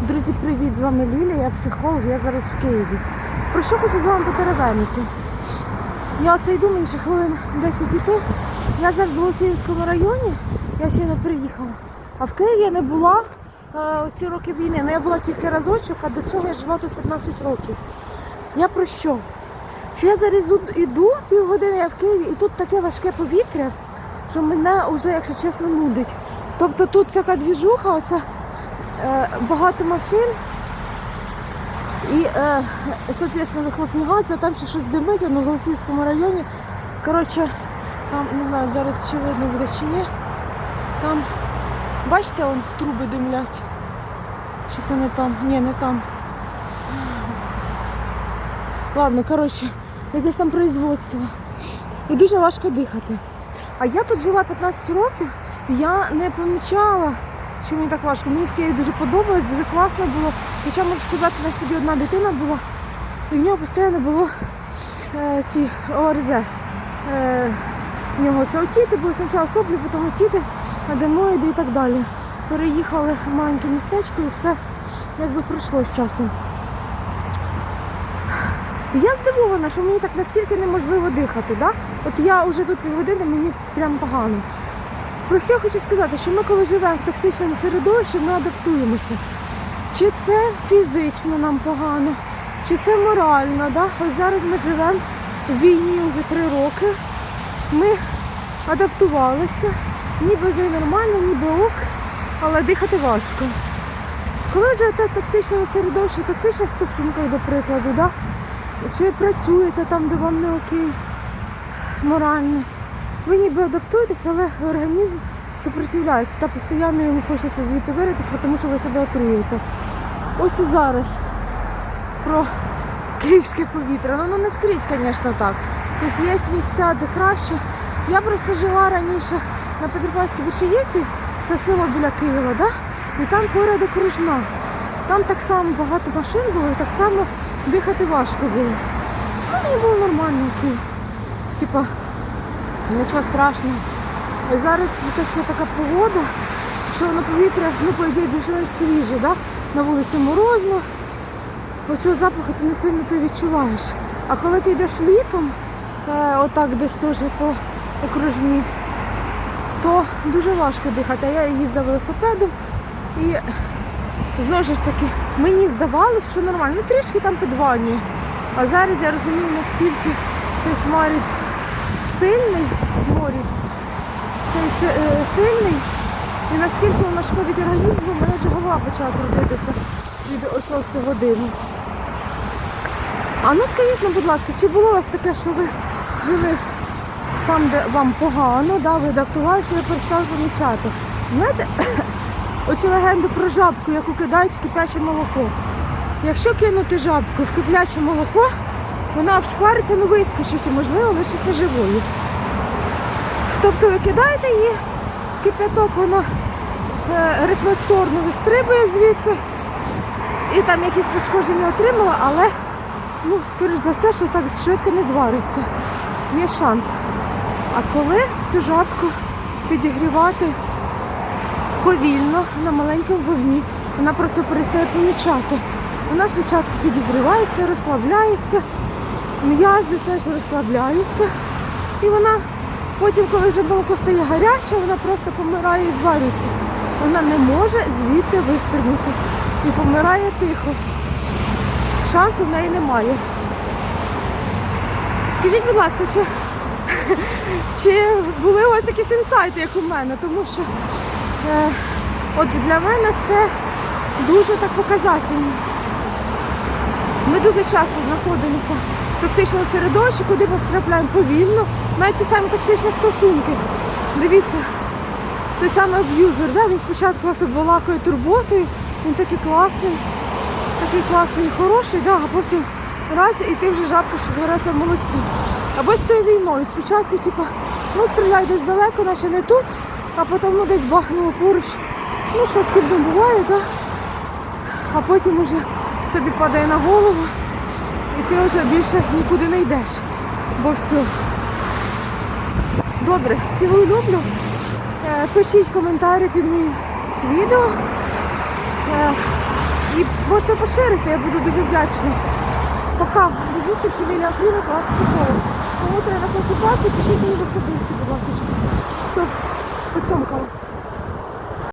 Друзі, привіт! З вами Ліля, я психолог, я зараз в Києві. Про що хочу з вами потеревенити? Я оце йду, мені хвилин 10 йти. Я зараз в Голосіївському районі, я ще не приїхала. А в Києві я не була е, ці роки війни. Ну я була тільки разочок, а до цього я жила тут 15 років. Я про що? Що я зараз іду півгодини, я в Києві, і тут таке важке повітря, що мене вже, якщо чесно, нудить. Тобто тут така двіжуха, оце е, багато машин і, е, соответственно, вихлопні гази, там ще щось димить, воно в Голосівському районі. Коротше, там, не знаю, зараз чи видно буде чи ні. Там, бачите, он труби димлять. Чи це не там? Ні, не там. Ладно, коротше, якесь там производство. І дуже важко дихати. А я тут жила 15 років, я не помічала, що мені так важко. Мені в Києві дуже подобалось, дуже класно було. Хоча можу сказати, у нас тоді одна дитина була, і в нього постійно було е, ці ОРЗ. Е, в нього це отіти були спочатку соплі, потім отіти, аденоїди і так далі. Переїхали в маленьке містечко і все якби пройшло з часом. Я здивована, що мені так наскільки неможливо дихати. Да? От я вже тут півгодини, мені прям погано. Про що я хочу сказати, що ми коли живемо в токсичному середовищі, ми адаптуємося. Чи це фізично нам погано, чи це морально. Да? Ось зараз ми живемо в війні вже три роки. Ми адаптувалися, ніби вже нормально, ніби ок, але дихати важко. Коли ви живете в токсичному середовищі, в токсичних стосунках, до прикладу, да? чи працюєте там, де вам не окей, морально, ви ніби адаптуєтеся, але організм супротивляється та постійно йому хочеться звідти виритися, тому що ви себе отруєте. Ось і зараз про київське повітря. Ну, ну не скрізь, звісно, так. Тобто є місця, де краще. Я просто жила раніше на Петропавській Бучаєвці, це село біля Києва, да? і там поряд окружна. Там так само багато машин було, і так само дихати важко було. Ну, мені було нормально, окей. Типа, нічого страшного. І зараз те, що така погода, що воно повітря, ну, по ідеї, більш-менш свіже, да? на вулиці морозно, оцього запаху ти не сильно ти відчуваєш. А коли ти йдеш літом, е, отак десь теж по окружні, то дуже важко дихати. А я їздила велосипедом і знову ж таки мені здавалось, що нормально. Ну трішки там підванює. А зараз я розумію, наскільки цей сморід сильний, сморід, цей е, сильний, і наскільки воно шкодить організму, в мене вже голова почала крутитися від оцього всього диму. А ну скажіть, ну, будь ласка, чи було у вас таке, що ви жили там, де вам погано, да, ви адаптувалися, ви перестали помічати? Знаєте, оцю легенду про жабку, яку кидають в кипяче молоко. Якщо кинути жабку в кипляче молоко, вона обшпариться, ну вискочить і можливо лишиться живою. Тобто ви кидаєте її кипяток, вона е, рефлекторно вистрибує звідти і там якісь пошкодження отримала, але ну, скоріш за все, що так швидко не звариться. Є шанс. А коли цю жабку підігрівати повільно на маленькому вогні, вона просто перестає помічати. Вона спочатку підігрівається, розслабляється, м'язи теж розслабляються. І вона потім, коли вже молоко стає гаряче, вона просто помирає і зварюється. Вона не може звідти вистрибнути і помирає тихо. Шансу в неї немає. Скажіть, будь ласка, чи, чи були у вас якісь інсайти, як у мене? Тому що е, от для мене це дуже так показательно. Ми дуже часто знаходимося токсичному середовищі, куди ми потрапляємо повільно, навіть ті самі токсичні стосунки. Дивіться, той самий аб'юзер, да? він спочатку вас обволакує турботою, він такий класний, такий класний і хороший, да? а потім раз і ти вже жабка, що зварася в молодці. Або з цією війною. Спочатку, типу, ну стріляй десь далеко, наче не тут, а потім ну, десь бахнуло поруч. Ну що з ким буває, да? а потім уже тобі падає на голову і ти вже більше нікуди не йдеш. Бо все. Добре, цілую люблю. Е, Пишіть коментарі під моїм відео. Е, І можете поширити, я буду дуже вдячна. Пока. До зустрічі, Лілія Клімик, ваш психолог. Кому треба консультацію, пишіть мені в особисті, будь ласка. Все, поцьомкала.